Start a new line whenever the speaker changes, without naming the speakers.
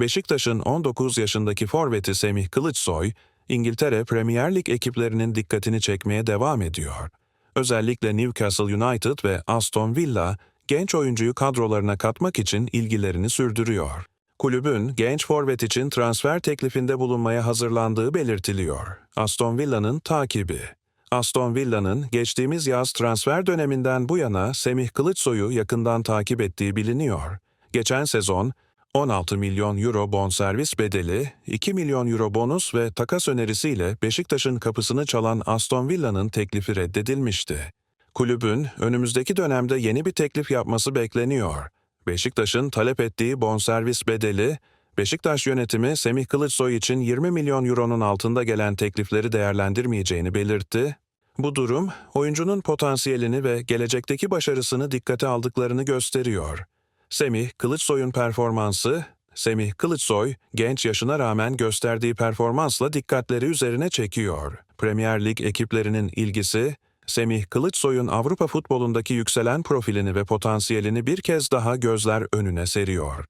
Beşiktaş'ın 19 yaşındaki forveti Semih Kılıçsoy, İngiltere Premier Lig ekiplerinin dikkatini çekmeye devam ediyor. Özellikle Newcastle United ve Aston Villa, genç oyuncuyu kadrolarına katmak için ilgilerini sürdürüyor. Kulübün genç forvet için transfer teklifinde bulunmaya hazırlandığı belirtiliyor. Aston Villa'nın takibi Aston Villa'nın geçtiğimiz yaz transfer döneminden bu yana Semih Kılıçsoy'u yakından takip ettiği biliniyor. Geçen sezon 16 milyon euro bonservis bedeli, 2 milyon euro bonus ve takas önerisiyle Beşiktaş'ın kapısını çalan Aston Villa'nın teklifi reddedilmişti. Kulübün önümüzdeki dönemde yeni bir teklif yapması bekleniyor. Beşiktaş'ın talep ettiği bonservis bedeli, Beşiktaş yönetimi Semih Kılıçsoy için 20 milyon euronun altında gelen teklifleri değerlendirmeyeceğini belirtti. Bu durum, oyuncunun potansiyelini ve gelecekteki başarısını dikkate aldıklarını gösteriyor. Semih Kılıçsoy'un performansı, Semih Kılıçsoy, genç yaşına rağmen gösterdiği performansla dikkatleri üzerine çekiyor. Premier Lig ekiplerinin ilgisi, Semih Kılıçsoy'un Avrupa futbolundaki yükselen profilini ve potansiyelini bir kez daha gözler önüne seriyor.